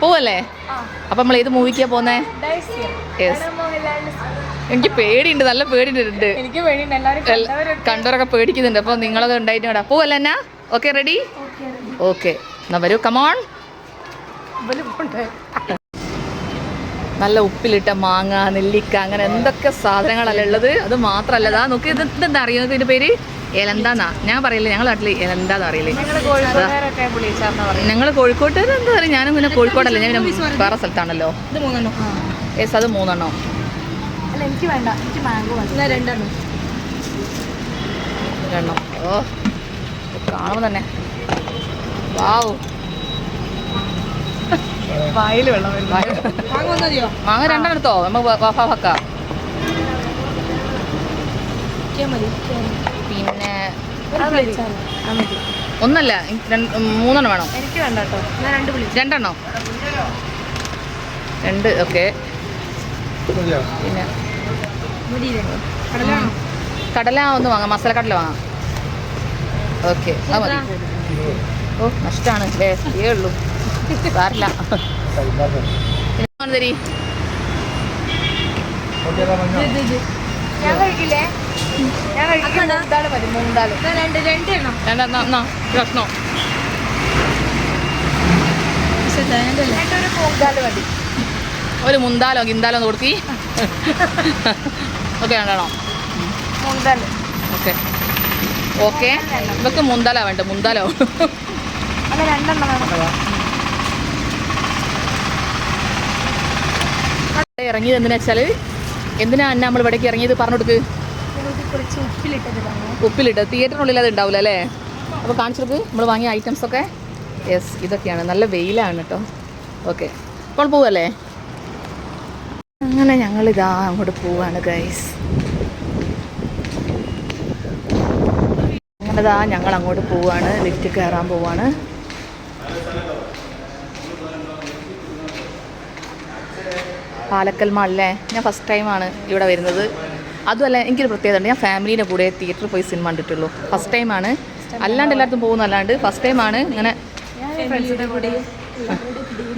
പോവല്ലേ? അപ്പൊ നമ്മൾ ഏത് മൂവിക്കാ പോന്നേ? എനിക്ക് പേടിയുണ്ട് നല്ല പേടിയുണ്ട്. കണ്ടവരൊക്കെ. പേടിക്കുന്നുണ്ട് അപ്പൊ നിങ്ങളത് ഉണ്ടായിട്ട് പോവല്ലേ എന്നാ ഓക്കെ റെഡി ഓക്കെ എന്നാ വരൂ കമോൺ നല്ല ഉപ്പിലിട്ട മാങ്ങ നെല്ലിക്ക അങ്ങനെ എന്തൊക്കെ സാധനങ്ങളല്ല ഉള്ളത്? അത് മാത്രമല്ല ഇതാ നോക്കി ഇത് എന്താ അറിയുന്നത് ഇതിന്റെ പേര്? എലന്താന്നാ? ഞാൻ പറയില്ല ഞങ്ങൾ നാട്ടിൽ എലന്താന്ന് അറിയില്ലേ ഞങ്ങൾ കോഴിക്കോട്ടുകാർ എന്താ പറയുക ഞാനും പിന്നെ കോഴിക്കോടല്ല ഞാൻ പിന്നെ വേറെ സ്ഥലത്താണല്ലോ. ഇത് മൂന്നെണ്ണം. യെസ് അത് മൂന്നെണ്ണോ. അല്ല എനിക്ക് വേണ്ട. എനിക്ക് മാംഗോ മതി എന്നാ രണ്ടെണ്ണം. രണ്ടെണ്ണം. ഓ കാണുമ്പോൾ തന്നെ. വാവ്. വായിൽ വെള്ളം മാങ്ങ രണ്ടെണ്ണം എടുത്തോ? നമുക്ക് മതി പിന്നെ അത് മതി ആ മതി ഒന്നല്ല മൂന്നെണ്ണം വേണോ? എനിക്ക് വേണ്ട കേട്ടോ. ഞാൻ രണ്ട് വിളിച്ചു. രണ്ടെണ്ണോ? രണ്ട് ഓക്കെ. പിന്നെ? കടല ഒന്ന് വാങ്ങാം. മസാല കടല വാങ്ങാം. ഓക്കെ അത് മതി. ഓ നഷ്ടമാണ് ഉള്ളു. ഏ ഉള്ളൂ സാറില്ല തരി ഞാൻ കഴിക്കില്ലേ? ഒരു മുന്താലോ ഗിന്താലോ ഒന്ന് കൊടുത്തി ഓക്കെ രണ്ടെണ്ണോ. മൂന്നാൽ ഓക്കെ. ഓക്കെ. ഇവക്ക് മുന്താല വേണ്ട മുന്താലോ ഇറങ്ങിയത് എന്തിനാ വെച്ചാൽ എന്തിനാ അന്ന നമ്മൾ ഇവിടേക്ക് ഇറങ്ങിയത് പറഞ്ഞു കൊടുക്ക്? ഉപ്പിലിട്ട്. തിയേറ്ററിനുള്ളിൽ അത് ഉണ്ടാവില്ല അല്ലേ? അപ്പോൾ കാണിച്ചു നമ്മൾ വാങ്ങിയ ഐറ്റംസ് ഒക്കെ. യെസ് ഇതൊക്കെയാണ്. നല്ല വെയിലാണ് കേട്ടോ ഓക്കെ അപ്പോൾ പോവല്ലേ? അങ്ങനെ ഞങ്ങളിതാ അങ്ങോട്ട് പോവാണ് ഗൈസ് അങ്ങനെ ഇതാ ഞങ്ങൾ അങ്ങോട്ട് പോവാണ്. ലിഫ്റ്റ് കയറാൻ പോവാണ്. പാലക്കൽ മാളിലെ ഞാൻ ഫസ്റ്റ് ടൈമാണ് ഇവിടെ വരുന്നത്. അതുമല്ല എനിക്കൊരു പ്രത്യേകത ഉണ്ട്. ഞാൻ ഫാമിലീന്റെ കൂടെ തിയേറ്ററിൽ പോയി സിനിമ കണ്ടിട്ടുള്ളൂ. ഫസ്റ്റ് ടൈമാണ് അല്ലാണ്ട് എല്ലായിടത്തും പോകുന്ന അല്ലാണ്ട് ഫസ്റ്റ് ടൈമാണ് ഇങ്ങനെ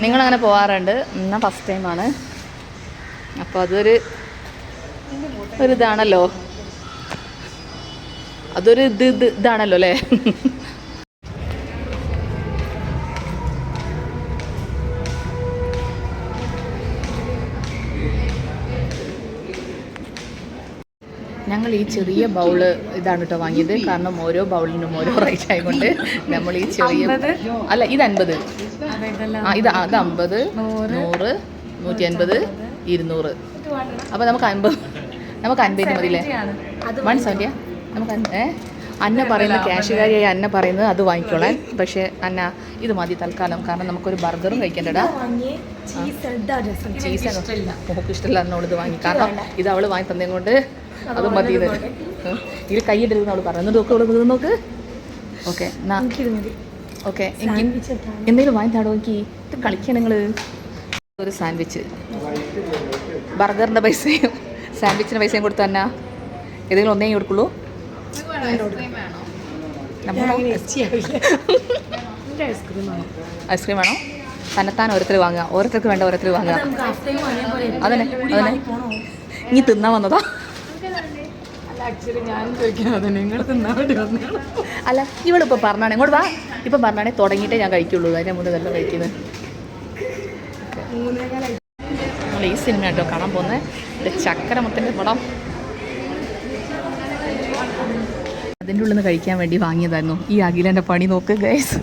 നിങ്ങളങ്ങനെ പോകാറുണ്ട് എന്നാൽ ഫസ്റ്റ് ടൈമാണ് അപ്പോൾ അതൊരു ഒരു ഇതാണല്ലോ. അതൊരു ഇത് ഇത് ഇതാണല്ലോ അല്ലേ? ഞങ്ങൾ ഈ ചെറിയ ബൗൾ ഇതാണ് കേട്ടോ വാങ്ങിയത്. കാരണം ഓരോ ബൗളിനും ഓരോ റേറ്റ് ആയതുകൊണ്ട് നമ്മൾ ഈ ചെറിയ അല്ല ഇത് അൻപത് ആ ഇത് അത് അമ്പത് നൂറ് നൂറ്റി അൻപത് ഇരുന്നൂറ്. അപ്പോൾ നമുക്ക് അൻപത് നമുക്ക് അൻപതിന് മതിയില്ലേ? വൺ സെവന്റിയാ നമുക്ക് ഏ? അന്ന പറയുന്ന ക്യാഷുകാരിയായി അന്ന പറയുന്നത് അത് വാങ്ങിക്കോളാൻ. പക്ഷേ അന്ന ഇത് മതി തൽക്കാലം. കാരണം നമുക്കൊരു ബർഗറും കഴിക്കണ്ടടാ. ചീസ് മോക്ക് ഇഷ്ടമില്ല. എന്നോട് ഇത് വാങ്ങി. കാരണം ഇത് അവൾ വാങ്ങി തന്നേ കൊണ്ട് അത് മതി. ഇതിൽ കൈയിട്ടിരുന്ന് അവൾ പറഞ്ഞു. നോക്ക് അവൾ ഇത് നോക്ക്. ഓക്കെ ഓക്കെ എന്തെങ്കിലും വാങ്ങി താടോ എനിക്ക് ഇത് കളിക്കുക നിങ്ങൾ ഒരു സാൻഡ്വിച്ച് ബർഗറിന്റെ പൈസയും സാൻഡ്വിച്ചിന്റെ പൈസയും കൊടുത്തു തന്നെ. ഏതെങ്കിലും ഒന്നേ കൊടുക്കുള്ളൂ. ഐസ്ക്രീം വേണോ? തന്നെത്താൻ ഓരോരുത്തർ വാങ്ങുക. ഓരോരുത്തർക്ക് വേണ്ട ഓരോരുത്തർ വാങ്ങുക. അതന്നെ അതന്നെ. ഇനി തിന്നാൻ വന്നതാ. ആക്ച്വലി ഞാൻ ചോദിക്കുന്നത് നിങ്ങൾ തിന്നാൻ വേണ്ടി വന്നു അല്ല ഇവളിപ്പോൾ പറഞ്ഞാണ്. ഇങ്ങോട്ട് വാ. ഇപ്പം പറഞ്ഞാണെ തുടങ്ങിയിട്ടേ ഞാൻ കഴിക്കുള്ളൂ. അതിന്റെ മുന്നേ തന്നെ കഴിക്കുന്നത്. നമ്മൾ ഈ സിനിമ കേട്ടോ കാണാൻ പോകുന്നത് ചക്കരമത്തിന്റെ ചക്കരമുത്തിന്റെ പടം. അതിന്റെ ഉള്ളിൽ നിന്ന് കഴിക്കാൻ വേണ്ടി വാങ്ങിയതായിരുന്നു. ഈ അഖിലന്റെ പണി നോക്ക് ഗൈസ്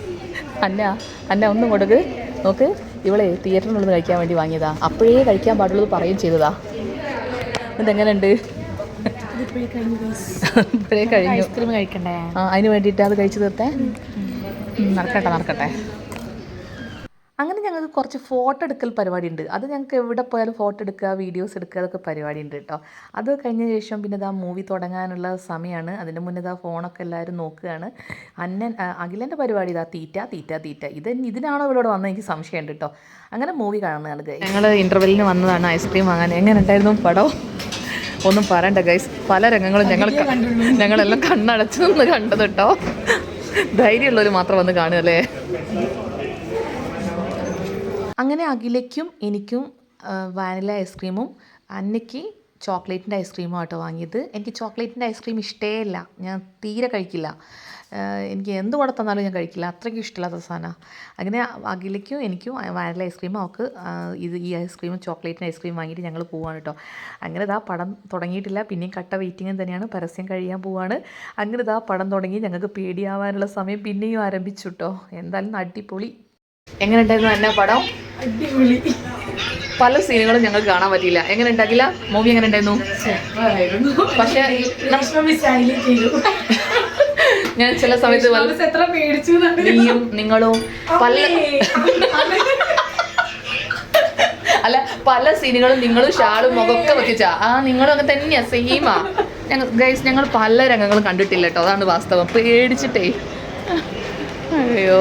അന്ന അന്ന ഒന്ന് കൊടുക്ക്. നോക്ക്. ഇവളെ തിയേറ്ററിനുള്ളിൽ നിന്ന് കഴിക്കാൻ വേണ്ടി വാങ്ങിയതാ. അപ്പോഴേ കഴിക്കാൻ പാടുള്ളത് പറയും ചെയ്തതാ. ഇതെങ്ങനെയുണ്ട്? ഇപ്പോഴേ കഴിഞ്ഞു. ഐസ്ക്രീം കഴിക്കണ്ടേ? ആ അതിന് വേണ്ടിയിട്ട് അത് കഴിച്ചു തീർത്തേ. നടക്കട്ടെ നടക്കട്ടെ. അങ്ങനെ ഞങ്ങൾക്ക് കുറച്ച് ഫോട്ടോ എടുക്കൽ പരിപാടി ഉണ്ട് അത് ഞങ്ങൾക്ക് എവിടെ പോയാലും ഫോട്ടോ എടുക്കുക വീഡിയോസ് എടുക്കുക അതൊക്കെ പരിപാടി ഉണ്ട് കേട്ടോ. അത് കഴിഞ്ഞ ശേഷം പിന്നെ ഇതാ മൂവി തുടങ്ങാനുള്ള സമയമാണ് അതിന്റെ മുന്നേ ഇതാ ഫോണൊക്കെ എല്ലാവരും നോക്കുകയാണ്. അന്നൻ അഖിലന്റെ പരിപാടി ഇതാ തീറ്റ തീറ്റ തീറ്റ. ഇത് ഇതിനാണോ ഇവിടെ വന്നത് എനിക്ക് സംശയമുണ്ട് കേട്ടോ. അങ്ങനെ മൂവി കാണുന്നതാണ് ഞങ്ങൾ ഇന്റർവെല്ലിന് വന്നതാണ് ഐസ്ക്രീം വാങ്ങാൻ. എങ്ങനെ ഉണ്ടായിരുന്നു പടം? ഒന്നും പറയണ്ട ഗൈസ് പല രംഗങ്ങളും ഞങ്ങൾ ഞങ്ങളെല്ലാം കണ്ണടച്ചു നിന്ന് കണ്ടത് കേട്ടോ ധൈര്യമുള്ളവർ മാത്രം വന്ന് കാണുക അല്ലേ? അങ്ങനെ അഖിലയ്ക്കും എനിക്കും വാനില ഐസ്ക്രീമും അന്നയ്ക്ക് ചോക്ലേറ്റിന്റെ ഐസ്ക്രീമും ആട്ടോ വാങ്ങിയത്. എനിക്ക് ചോക്ലേറ്റിന്റെ ഐസ്ക്രീം ഇഷ്ടേ ഇല്ല. ഞാൻ തീരെ കഴിക്കില്ല. എനിക്ക് എന്ത് കൂടെ തന്നാലും ഞാൻ കഴിക്കില്ല. അത്രയ്ക്കും ഇഷ്ടമില്ലാത്ത സാധനമാണ് അങ്ങനെ അഖിലയ്ക്കും എനിക്കും വാനില ഐസ്ക്രീമും അവൾക്ക് ഇത് ഈ ഐസ്ക്രീമും ചോക്ലേറ്റിന്റെ ഐസ്ക്രീം വാങ്ങിയിട്ട് ഞങ്ങൾ പോവാണ് കേട്ടോ അങ്ങനെ ഇതാ പടം തുടങ്ങിയിട്ടില്ല. പിന്നെയും കട്ട വെയിറ്റിംഗും തന്നെയാണ്. പരസ്യം കഴിയാൻ പോവാണ്. അങ്ങനെ ഇതാ പടം തുടങ്ങി ഞങ്ങൾക്ക് പേടിയാവാനുള്ള സമയം പിന്നെയും ആരംഭിച്ചു കേട്ടോ എന്തായാലും അടിപൊളി. എങ്ങനെ ഉണ്ടായിരുന്നു എന്നാ പടം? അടിപൊളി. പല സീനുകളും ഞങ്ങൾ കാണാൻ പറ്റിയില്ല. എങ്ങനെ ഉണ്ടാക്കില്ല? മൂവി എങ്ങനെ ഉണ്ടായിരുന്നു? പക്ഷേ ഞാൻ ചില സമയത്ത് എത്ര പേടിച്ചു നീയും നിങ്ങളും പല അല്ല പല സീനുകളും നിങ്ങളും ഷാളും മുഖമൊക്കെ വെച്ചാ. ആ നിങ്ങളും അങ്ങനെ തന്നെയാ സെയിമാ ഞങ്ങൾ ഗൈസ് ഞങ്ങൾ പല രംഗങ്ങളും കണ്ടിട്ടില്ല കേട്ടോ അതാണ് വാസ്തവം. പേടിച്ചിട്ടേ. അയ്യോ.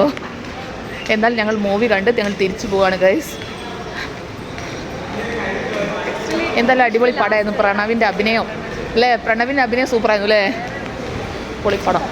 എന്നാൽ ഞങ്ങൾ മൂവി കണ്ട് ഞങ്ങൾ തിരിച്ചു പോവാണ് ഗൈസ് എന്തായാലും അടിപൊളി പടമായിരുന്നു പ്രണവിന്റെ അഭിനയം. അല്ലേ? പ്രണവിന്റെ അഭിനയം സൂപ്പറായിരുന്നു അല്ലേ? പൊളിപ്പടം.